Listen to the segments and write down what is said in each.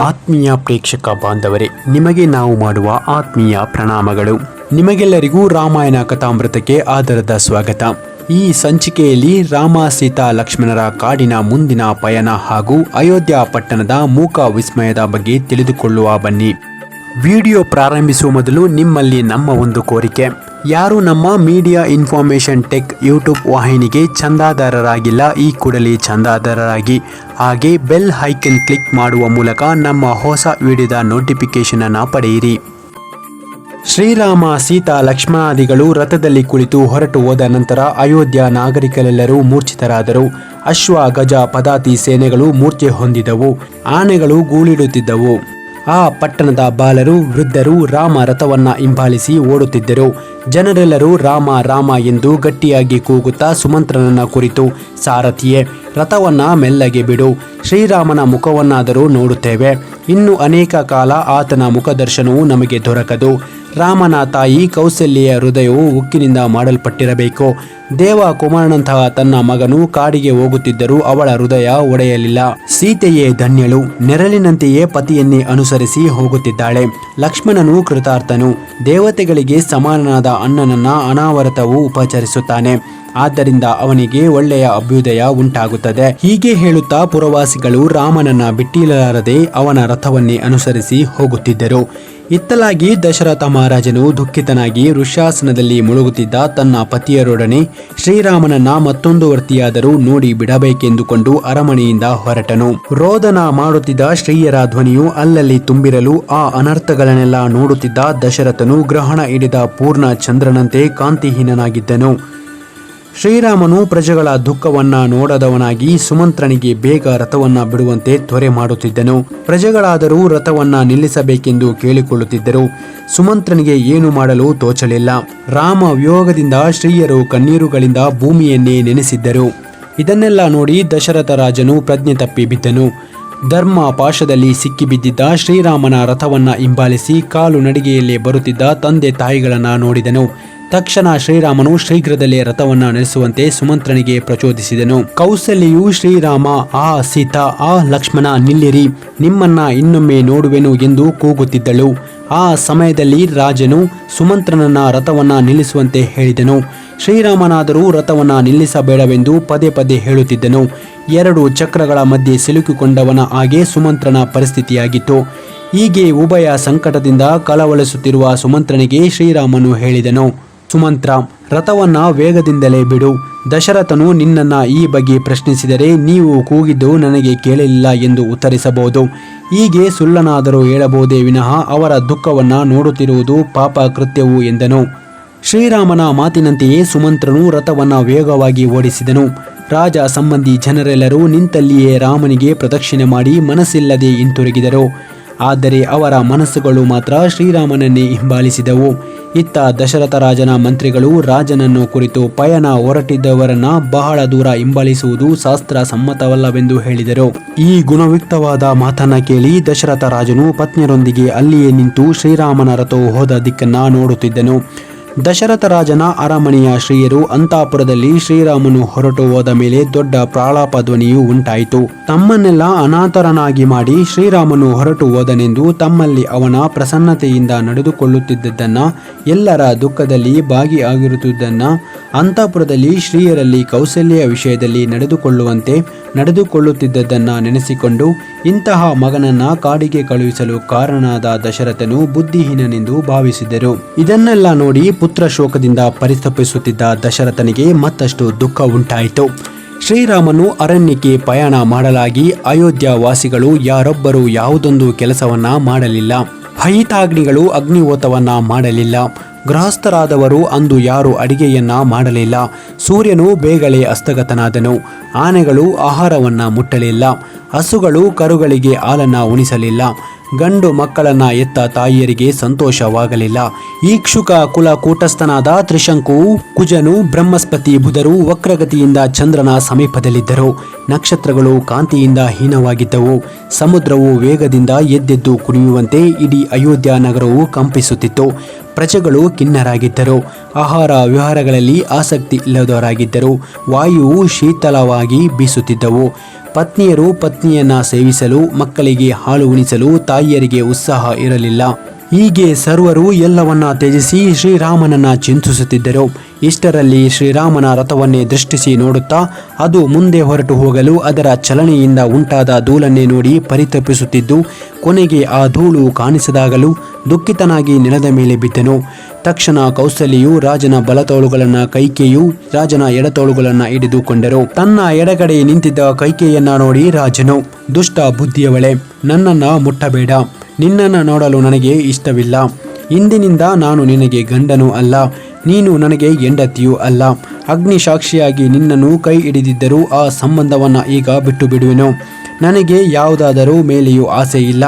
ಆತ್ಮೀಯ ಪ್ರೇಕ್ಷಕ ಬಾಂಧವರೇ, ನಿಮಗೆ ನಾವು ಮಾಡುವ ಆತ್ಮೀಯ ಪ್ರಣಾಮಗಳು. ನಿಮಗೆಲ್ಲರಿಗೂ ರಾಮಾಯಣ ಕಥಾಮೃತಕ್ಕೆ ಆದರದ ಸ್ವಾಗತ. ಈ ಸಂಚಿಕೆಯಲ್ಲಿ ರಾಮ ಸೀತಾ ಲಕ್ಷ್ಮಣರ ಕಾಡಿನ ಮುಂದಿನ ಪಯಣ ಹಾಗೂ ಅಯೋಧ್ಯ ಪಟ್ಟಣದ ಮೂಕ ವಿಸ್ಮಯದ ಬಗ್ಗೆ ತಿಳಿದುಕೊಳ್ಳುವ ಬನ್ನಿ. ವಿಡಿಯೋ ಪ್ರಾರಂಭಿಸುವ ಮೊದಲು ನಿಮ್ಮಲ್ಲಿ ನಮ್ಮ ಒಂದು ಕೋರಿಕೆ. ಯಾರು ನಮ್ಮ ಮೀಡಿಯಾ ಇನ್ಫಾರ್ಮೇಷನ್ ಟೆಕ್ ಯೂಟ್ಯೂಬ್ ವಾಹಿನಿಗೆ ಚಂದಾದಾರರಾಗಿಲ್ಲ ಈ ಕೂಡಲೇ ಚಂದಾದಾರರಾಗಿ ಹಾಗೆ ಬೆಲ್ ಹೈಕನ್ ಕ್ಲಿಕ್ ಮಾಡುವ ಮೂಲಕ ನಮ್ಮ ಹೊಸ ವಿಡಿಯೋದ ನೋಟಿಫಿಕೇಶನ್ ಅನ್ನು ಪಡೆಯಿರಿ. ಶ್ರೀರಾಮ, ಸೀತಾ, ಲಕ್ಷ್ಮಣಾದಿಗಳು ರಥದಲ್ಲಿ ಕುಳಿತು ಹೊರಟು ಹೋದ ನಂತರ ಅಯೋಧ್ಯ ನಾಗರಿಕರೆಲ್ಲರೂ ಮೂರ್ಛಿತರಾದರು. ಅಶ್ವ, ಗಜ, ಪದಾತಿ ಸೇನೆಗಳು ಮೂರ್ಛೆ ಹೊಂದಿದವು. ಆನೆಗಳು ಗೂಳಿಡುತ್ತಿದ್ದವು. ಆ ಪಟ್ಟಣದ ಬಾಲರು, ವೃದ್ಧರು ರಾಮ ರಥವನ್ನ ಹಿಂಬಾಲಿಸಿ ಓಡುತ್ತಿದ್ದರು. ಜನರೆಲ್ಲರೂ ರಾಮ ರಾಮ ಎಂದು ಗಟ್ಟಿಯಾಗಿ ಕೂಗುತ್ತಾ ಸುಮಂತ್ರನನ್ನ ಕುರಿತು, ಸಾರಥಿಯೇ, ರಥವನ್ನ ಮೆಲ್ಲಗೆ ಬಿಡು. ಶ್ರೀರಾಮನ ಮುಖವನ್ನಾದರೂ ನೋಡುತ್ತೇವೆ. ಇನ್ನು ಅನೇಕ ಕಾಲ ಆತನ ಮುಖದರ್ಶನವು ನಮಗೆ ದೊರಕದು. ರಾಮನ ತಾಯಿ ಕೌಸಲ್ಯ ಹೃದಯವು ಉಕ್ಕಿನಿಂದ ಮಾಡಲ್ಪಟ್ಟಿರಬೇಕು. ದೇವ ಕುಮಾರನಂತಹ ತನ್ನ ಮಗನು ಕಾಡಿಗೆ ಹೋಗುತ್ತಿದ್ದರೂ ಅವಳ ಹೃದಯ ಒಡೆಯಲಿಲ್ಲ. ಸೀತೆಯೇ ಧನ್ಯಳು, ನೆರಳಿನಂತೆಯೇ ಪತಿಯನ್ನೇ ಅನುಸರಿಸಿ ಹೋಗುತ್ತಿದ್ದಾಳೆ. ಲಕ್ಷ್ಮಣನು ಕೃತಾರ್ಥನು, ದೇವತೆಗಳಿಗೆ ಸಮಾನನಾದ ಅಣ್ಣನನ್ನ ಅನಾವರತವು ಉಪಚರಿಸುತ್ತಾನೆ. ಆದ್ದರಿಂದ ಅವನಿಗೆ ಒಳ್ಳೆಯ ಅಭ್ಯುದಯ ಉಂಟಾಗುತ್ತದೆ. ಹೀಗೆ ಹೇಳುತ್ತಾ ಪುರವಾಸಿಗಳು ರಾಮನನ್ನ ಬಿಟ್ಟಿಲಾರದೆ ಅವನ ರಥವನ್ನೇ ಅನುಸರಿಸಿ ಹೋಗುತ್ತಿದ್ದರು. ಇತ್ತಲಾಗಿ ದಶರಥ ಮಹಾರಾಜನು ದುಃಖಿತನಾಗಿ ವೃಷಾಸನದಲ್ಲಿ ಮುಳುಗುತ್ತಿದ್ದ ತನ್ನ ಪತಿಯರೊಡನೆ ಶ್ರೀರಾಮನನ್ನ ಮತ್ತೊಂದು ವರ್ತಿಯಾದರೂ ನೋಡಿ ಬಿಡಬೇಕೆಂದುಕೊಂಡು ಅರಮನೆಯಿಂದ ಹೊರಟನು. ರೋದನ ಮಾಡುತ್ತಿದ್ದ ಶ್ರೀಯರ ಧ್ವನಿಯು ಅಲ್ಲಲ್ಲಿ ತುಂಬಿರಲು ಆ ಅನರ್ಥಗಳನ್ನೆಲ್ಲ ನೋಡುತ್ತಿದ್ದ ದಶರಥನು ಗ್ರಹಣ ಹಿಡಿದ ಪೂರ್ಣ ಚಂದ್ರನಂತೆ ಕಾಂತಿಹೀನನಾಗಿದ್ದನು. ಶ್ರೀರಾಮನು ಪ್ರಜೆಗಳ ದುಃಖವನ್ನ ನೋಡದವನಾಗಿ ಸುಮಂತ್ರನಿಗೆ ಬೇಗ ರಥವನ್ನ ಬಿಡುವಂತೆ ತ್ವರೆ ಮಾಡುತ್ತಿದ್ದನು. ಪ್ರಜೆಗಳಾದರೂ ರಥವನ್ನ ನಿಲ್ಲಿಸಬೇಕೆಂದು ಕೇಳಿಕೊಳ್ಳುತ್ತಿದ್ದರು. ಸುಮಂತ್ರನಿಗೆ ಏನು ಮಾಡಲು ತೋಚಲಿಲ್ಲ. ರಾಮ ವಿಯೋಗದಿಂದ ಶ್ರೀಯರು ಕಣ್ಣೀರುಗಳಿಂದ ಭೂಮಿಯನ್ನೇ ನೆನೆಸಿದ್ದರು. ಇದನ್ನೆಲ್ಲ ನೋಡಿ ದಶರಥ ರಾಜನು ಪ್ರಜ್ಞೆ ತಪ್ಪಿ ಬಿದ್ದನು. ಧರ್ಮ ಪಾಶದಲ್ಲಿ ಸಿಕ್ಕಿಬಿದ್ದಿದ್ದ ಶ್ರೀರಾಮನ ರಥವನ್ನ ಹಿಂಬಾಲಿಸಿ ಕಾಲು ನಡಿಗೆಯಲ್ಲೇ ಬರುತ್ತಿದ್ದ ತಂದೆ ತಾಯಿಗಳನ್ನ ನೋಡಿದನು. ತಕ್ಷಣ ಶ್ರೀರಾಮನು ಶೀಘ್ರದಲ್ಲೇ ರಥವನ್ನ ನಡೆಸುವಂತೆ ಸುಮಂತ್ರನಿಗೆ ಪ್ರಚೋದಿಸಿದನು. ಕೌಸಲ್ಯು ಶ್ರೀರಾಮ, ಆ ಸೀತಾ, ಆ ಲಕ್ಷ್ಮಣ ನಿಲ್ಲಿರಿ, ನಿಮ್ಮನ್ನ ಇನ್ನೊಮ್ಮೆ ನೋಡುವೆನು ಎಂದು ಕೂಗುತ್ತಿದ್ದಳು. ಆ ಸಮಯದಲ್ಲಿ ರಾಜನು ಸುಮಂತ್ರನನ್ನ ರಥವನ್ನ ನಿಲ್ಲಿಸುವಂತೆ ಹೇಳಿದನು. ಶ್ರೀರಾಮನಾದರೂ ರಥವನ್ನ ನಿಲ್ಲಿಸಬೇಡವೆಂದು ಪದೇ ಪದೇ ಹೇಳುತ್ತಿದ್ದನು. ಎರಡು ಚಕ್ರಗಳ ಮಧ್ಯೆ ಸಿಲುಕಿಕೊಂಡವನ ಹಾಗೆ ಸುಮಂತ್ರನ ಪರಿಸ್ಥಿತಿಯಾಗಿತ್ತು. ಹೀಗೆ ಉಭಯ ಸಂಕಟದಿಂದ ಕಳವಳಿಸುತ್ತಿರುವ ಸುಮಂತ್ರನಿಗೆ ಶ್ರೀರಾಮನು ಹೇಳಿದನು. ಸುಮಂತ್ರ, ರಥವನ್ನ ವೇಗದಿಂದಲೇ ಬಿಡು. ದಶರಥನು ನಿನ್ನನ್ನ ಈ ಬಗ್ಗೆ ಪ್ರಶ್ನಿಸಿದರೆ ನೀವು ಕೂಗಿದ್ದು ನನಗೆ ಕೇಳಲಿಲ್ಲ ಎಂದು ಉತ್ತರಿಸಬಹುದು. ಹೀಗೆ ಸುಳ್ಳನಾದರೂ ಹೇಳಬಹುದೇ ವಿನಃ ಅವರ ದುಃಖವನ್ನ ನೋಡುತ್ತಿರುವುದು ಪಾಪ ಕೃತ್ಯವು ಎಂದನು. ಶ್ರೀರಾಮನ ಮಾತಿನಂತೆಯೇ ಸುಮಂತ್ರನು ರಥವನ್ನ ವೇಗವಾಗಿ ಓಡಿಸಿದನು. ರಾಜ ಸಂಬಂಧಿ ಜನರೆಲ್ಲರೂ ನಿಂತಲ್ಲಿಯೇ ರಾಮನಿಗೆ ಪ್ರದಕ್ಷಿಣೆ ಮಾಡಿ ಮನಸ್ಸಿಲ್ಲದೆ ಹಿಂತಿರುಗಿದರು. ಆದರೆ ಅವರ ಮನಸ್ಸುಗಳು ಮಾತ್ರ ಶ್ರೀರಾಮನನ್ನೇ ಹಿಂಬಾಲಿಸಿದವು. ಇತ್ತ ದಶರಥ ರಾಜನ ಮಂತ್ರಿಗಳು ರಾಜನನ್ನು ಕುರಿತು ಪಯಣ ಹೊರಟಿದ್ದವರನ್ನ ಬಹಳ ದೂರ ಹಿಂಬಾಲಿಸುವುದು ಶಾಸ್ತ್ರ ಸಮ್ಮತವಲ್ಲವೆಂದು ಹೇಳಿದರು. ಈ ಗುಣಯುಕ್ತವಾದ ಮಾತನ್ನ ಕೇಳಿ ದಶರಥ ರಾಜನು ಪತ್ನಿಯರೊಂದಿಗೆ ಅಲ್ಲಿಯೇ ನಿಂತು ಶ್ರೀರಾಮನ ರಥವು ಹೋದ ದಿಕ್ಕನ್ನ ನೋಡುತ್ತಿದ್ದನು. ದಶರಥ ರಾಜನ ಅರಮನೆಯ ಶ್ರೀಯರು ಅಂತಾಪುರದಲ್ಲಿ ಶ್ರೀರಾಮನು ಹೊರಟು ಹೋದ ಮೇಲೆ ದೊಡ್ಡ ಪ್ರಾಳಾಪ ಧ್ವನಿಯು ಉಂಟಾಯಿತು. ತಮ್ಮನ್ನೆಲ್ಲ ಅನಾಥರನಾಗಿ ಮಾಡಿ ಶ್ರೀರಾಮನು ಹೊರಟು ಹೋದನೆಂದು ತಮ್ಮಲ್ಲಿ ಅವನ ಪ್ರಸನ್ನತೆಯಿಂದ ನಡೆದುಕೊಳ್ಳುತ್ತಿದ್ದದ್ದನ್ನ, ಎಲ್ಲರ ದುಃಖದಲ್ಲಿ ಭಾಗಿಯಾಗಿರುತ್ತಿದ್ದನ್ನ, ಅಂತಾಪುರದಲ್ಲಿ ಶ್ರೀಯರಲ್ಲಿ ಕೌಸಲ್ಯ ವಿಷಯದಲ್ಲಿ ನಡೆದುಕೊಳ್ಳುವಂತೆ ನಡೆದುಕೊಳ್ಳುತ್ತಿದ್ದದ್ದನ್ನ ನೆನೆಸಿಕೊಂಡು ಇಂತಹ ಮಗನನ್ನ ಕಾಡಿಗೆ ಕಳುಹಿಸಲು ಕಾರಣನಾದ ದಶರಥನು ಬುದ್ಧಿಹೀನನೆಂದು ಭಾವಿಸಿದರು ಇದನ್ನೆಲ್ಲ ನೋಡಿ ಪುತ್ರ ಶೋಕದಿಂದ ಪರಿತಪಿಸುತ್ತಿದ್ದ ದಶರಥನಿಗೆ ಮತ್ತಷ್ಟು ದುಃಖ ಉಂಟಾಯಿತು. ಶ್ರೀರಾಮನು ಅರಣ್ಯಕ್ಕೆ ಪಯಣ ಮಾಡಲಾಗಿ ಅಯೋಧ್ಯ ವಾಸಿಗಳು ಯಾರೊಬ್ಬರು ಯಾವುದೊಂದು ಕೆಲಸವನ್ನ ಮಾಡಲಿಲ್ಲ. ಹೈತಾಗ್ನಿಗಳು ಅಗ್ನಿಹೋತವನ್ನ ಮಾಡಲಿಲ್ಲ. ಗೃಹಸ್ಥರಾದವರು ಅಂದು ಯಾರು ಅಡಿಗೆಯನ್ನ ಮಾಡಲಿಲ್ಲ. ಸೂರ್ಯನು ಬೇಗನೆ ಅಸ್ತಗತನಾದನು. ಆನೆಗಳು ಆಹಾರವನ್ನ ಮುಟ್ಟಲಿಲ್ಲ. ಹಸುಗಳು ಕರುಗಳಿಗೆ ಹಾಲನ್ನ ಉಣಿಸಲಿಲ್ಲ. ಗಂಡು ಮಕ್ಕಳನ್ನ ಎತ್ತ ತಾಯಿಯರಿಗೆ ಸಂತೋಷವಾಗಲಿಲ್ಲ. ಈಕ್ಷುಕ ಕುಲ ಕೂಟಸ್ಥನಾದ ತ್ರಿಶಂಕು, ಕುಜನು, ಬ್ರಹ್ಮಸ್ಪತಿ, ಬುಧರು ವಕ್ರಗತಿಯಿಂದ ಚಂದ್ರನ ಸಮೀಪದಲ್ಲಿದ್ದರು. ನಕ್ಷತ್ರಗಳು ಕಾಂತಿಯಿಂದ ಹೀನವಾಗಿದ್ದವು. ಸಮುದ್ರವು ವೇಗದಿಂದ ಎದ್ದೆದ್ದು ಕುಣಿಯುವಂತೆ ಇಡೀ ಅಯೋಧ್ಯ ನಗರವು ಕಂಪಿಸುತ್ತಿತ್ತು. ಪ್ರಜೆಗಳು ಖಿನ್ನರಾಗಿದ್ದರು. ಆಹಾರ ವಿಹಾರಗಳಲ್ಲಿ ಆಸಕ್ತಿ ಇಲ್ಲದವರಾಗಿದ್ದರು. ವಾಯುವು ಶೀತಲವಾಗಿ ಬೀಸುತ್ತಿದ್ದವು. ಪತ್ನಿಯರು ಪತ್ನಿಯನ್ನ ಸೇವಿಸಲು ಮಕ್ಕಳಿಗೆ ಹಾಲು ಉಣಿಸಲು ತಾಯಿಯರಿಗೆ ಉತ್ಸಾಹ ಇರಲಿಲ್ಲ. ಹೀಗೆ ಸರ್ವರು ಎಲ್ಲವನ್ನ ತ್ಯಜಿಸಿ ಶ್ರೀರಾಮನನ್ನ ಚಿಂತಿಸುತ್ತಿದ್ದರು. ಇಷ್ಟರಲ್ಲಿ ಶ್ರೀರಾಮನ ರಥವನ್ನೇ ದೃಷ್ಟಿಸಿ ನೋಡುತ್ತಾ ಅದು ಮುಂದೆ ಹೊರಟು ಹೋಗಲು ಅದರ ಚಲನೆಯಿಂದ ಉಂಟಾದ ಧೂಳನ್ನೇ ನೋಡಿ ಪರಿತಪಿಸುತ್ತಿದ್ದು, ಕೊನೆಗೆ ಆ ಧೂಳು ಕಾಣಿಸದಾಗಲೂ ದುಃಖಿತನಾಗಿ ನೆಲದ ಮೇಲೆ ಬಿದ್ದನು. ತಕ್ಷಣ ಕೌಸಲ್ಯು ರಾಜನ ಬಲತೋಳುಗಳನ್ನ ಕೈಕೆಯು ರಾಜನ ಎಡತೋಳುಗಳನ್ನ ಹಿಡಿದುಕೊಂಡರು ತನ್ನ ಎಡಗಡೆ ನಿಂತಿದ್ದ ಕೈಕೆಯನ್ನ ನೋಡಿ ರಾಜನು, ದುಷ್ಟ ಬುದ್ಧಿಯವಳೆ, ನನ್ನನ್ನ ಮುಟ್ಟಬೇಡ. ನಿನ್ನನ್ನು ನೋಡಲು ನನಗೆ ಇಷ್ಟವಿಲ್ಲ. ಇಂದಿನಿಂದ ನಾನು ನಿನಗೆ ಗಂಡನೂ ಅಲ್ಲ. ನೀನು ನನಗೆ ಹೆಂಡತಿಯೂ ಅಲ್ಲ. ಅಗ್ನಿ ಸಾಕ್ಷಿಯಾಗಿ ನಿನ್ನನ್ನು ಕೈ ಹಿಡಿದಿದ್ದರೂ ಆ ಸಂಬಂಧವನ್ನು ಈಗ ಬಿಟ್ಟು ಬಿಡುವೆನು ನನಗೆ ಯಾವುದಾದರೂ ಮೇಲೆಯೂ ಆಸೆ ಇಲ್ಲ.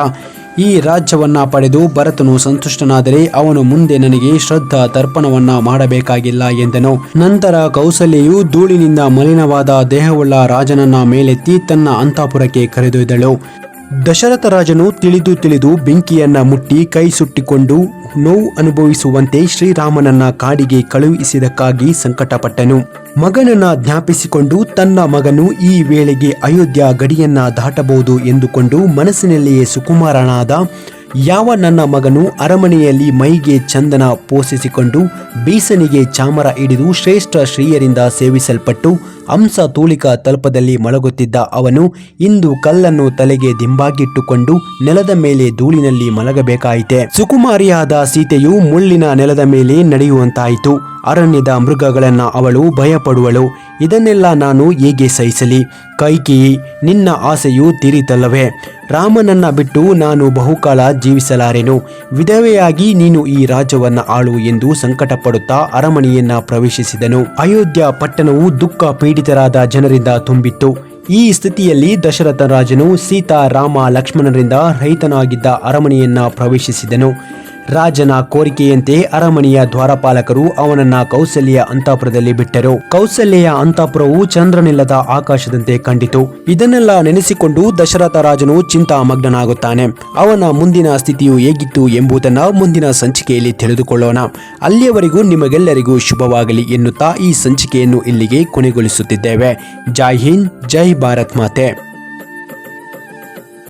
ಈ ರಾಜ್ಯವನ್ನು ಪಡೆದು ಭರತನು ಸಂತುಷ್ಟನಾದರೆ ಅವನು ಮುಂದೆ ನನಗೆ ಶ್ರದ್ಧಾ ತರ್ಪಣವನ್ನ ಮಾಡಬೇಕಾಗಿಲ್ಲ ಎಂದನು. ನಂತರ ಕೌಸಲ್ಯೆಯು ಧೂಳಿನಿಂದ ಮಲಿನವಾದ ದೇಹವುಳ್ಳ ರಾಜನನ್ನ ಮೇಲೆತ್ತಿ ತನ್ನ ಅಂತಃಪುರಕ್ಕೆ ಕರೆದೊಯ್ದಳು. ದಶರಥ ರಾಜನು ತಿಳಿದು ತಿಳಿದು ಬೆಂಕಿಯನ್ನ ಮುಟ್ಟಿ ಕೈ ಸುಟ್ಟಿಕೊಂಡು ನೋವು ಅನುಭವಿಸುವಂತೆ ಶ್ರೀರಾಮನನ್ನ ಕಾಡಿಗೆ ಕಳುಹಿಸಿದಕ್ಕಾಗಿ ಸಂಕಟಪಟ್ಟನು. ಮಗನನ್ನ ಜ್ಞಾಪಿಸಿಕೊಂಡು ತನ್ನ ಮಗನು ಈ ವೇಳೆಗೆ ಅಯೋಧ್ಯ ಗಡಿಯನ್ನ ದಾಟಬಹುದು ಎಂದುಕೊಂಡು ಮನಸ್ಸಿನಲ್ಲಿಯೇ ಸುಕುಮಾರನಾದ ಯಾವ ನನ್ನ ಮಗನು ಅರಮನೆಯಲ್ಲಿ ಮೈಗೆ ಚಂದನ ಪೋಷಿಸಿಕೊಂಡು ಬೀಸನಿಗೆ ಚಾಮರ ಹಿಡಿದು ಶ್ರೇಷ್ಠ ಶ್ರೀಯರಿಂದ ಸೇವಿಸಲ್ಪಟ್ಟು ಹಂಸ ತೂಲಿಕ ತಲ್ಪದಲ್ಲಿ ಮಲಗುತ್ತಿದ್ದ ಅವನು ಇಂದು ಕಲ್ಲನ್ನು ತಲೆಗೆ ದಿಂಬಾಗಿಟ್ಟುಕೊಂಡು ನೆಲದ ಮೇಲೆ ಧೂಳಿನಲ್ಲಿ ಮಲಗಬೇಕಾಯಿತೆ. ಸುಕುಮಾರಿಯಾದ ಸೀತೆಯು ಮುಳ್ಳಿನ ನೆಲದ ಮೇಲೆ ನಡೆಯುವಂತಾಯಿತು. ಅರಣ್ಯದ ಮೃಗಗಳನ್ನು ಅವಳು ಭಯಪಡುವಳು. ಇದನ್ನೆಲ್ಲ ನಾನು ಹೇಗೆ ಸಹಿಸಲಿ? ಕೈಕಿ, ನಿನ್ನ ಆಸೆಯು ತೀರಿತಲ್ಲವೇ? ರಾಮನನ್ನ ಬಿಟ್ಟು ನಾನು ಬಹುಕಾಲ ಜೀವಿಸಲಾರೆನು? ವಿಧವೆಯಾಗಿ ನೀನು ಈ ರಾಜ್ಯವನ್ನು ಆಳು ಎಂದು ಸಂಕಟಪಡುತ್ತಾ ಅರಮನೆಯನ್ನ ಪ್ರವೇಶಿಸಿದನು. ಅಯೋಧ್ಯ ಪಟ್ಟಣವು ದುಃಖ ಪೀಡಿತರಾದ ಜನರಿಂದ ತುಂಬಿತ್ತು. ಈ ಸ್ಥಿತಿಯಲ್ಲಿ ದಶರಥ ರಾಜನು ಸೀತಾ, ರಾಮ, ಲಕ್ಷ್ಮಣರಿಂದ ರಹಿತನಾಗಿದ್ದ ಅರಮನೆಯನ್ನ ಪ್ರವೇಶಿಸಿದನು. ರಾಜನ ಕೋರಿಕೆಯಂತೆ ಅರಮನೆಯ ದ್ವಾರಪಾಲಕರು ಅವನನ್ನ ಕೌಸಲ್ಯ ಅಂತಾಪುರದಲ್ಲಿ ಬಿಟ್ಟರು. ಕೌಸಲ್ಯ ಅಂತಾಪುರವು ಚಂದ್ರನಿಲ್ಲದ ಆಕಾಶದಂತೆ ಕಂಡಿತು. ಇದನ್ನೆಲ್ಲ ನೆನೆಸಿಕೊಂಡು ದಶರಥ ರಾಜನು ಚಿಂತಾಮಗ್ನಾಗುತ್ತಾನೆ ಅವನ ಮುಂದಿನ ಸ್ಥಿತಿಯು ಹೇಗಿತ್ತು ಎಂಬುದನ್ನು ಮುಂದಿನ ಸಂಚಿಕೆಯಲ್ಲಿ ತಿಳಿದುಕೊಳ್ಳೋಣ. ಅಲ್ಲಿಯವರೆಗೂ ನಿಮಗೆಲ್ಲರಿಗೂ ಶುಭವಾಗಲಿ ಎನ್ನುತ್ತಾ ಈ ಸಂಚಿಕೆಯನ್ನು ಇಲ್ಲಿಗೆ ಕೊನೆಗೊಳಿಸುತ್ತಿದ್ದೇವೆ. ಜೈ ಹಿಂದ್, ಜೈ ಭಾರತ್ ಮಾತೆ.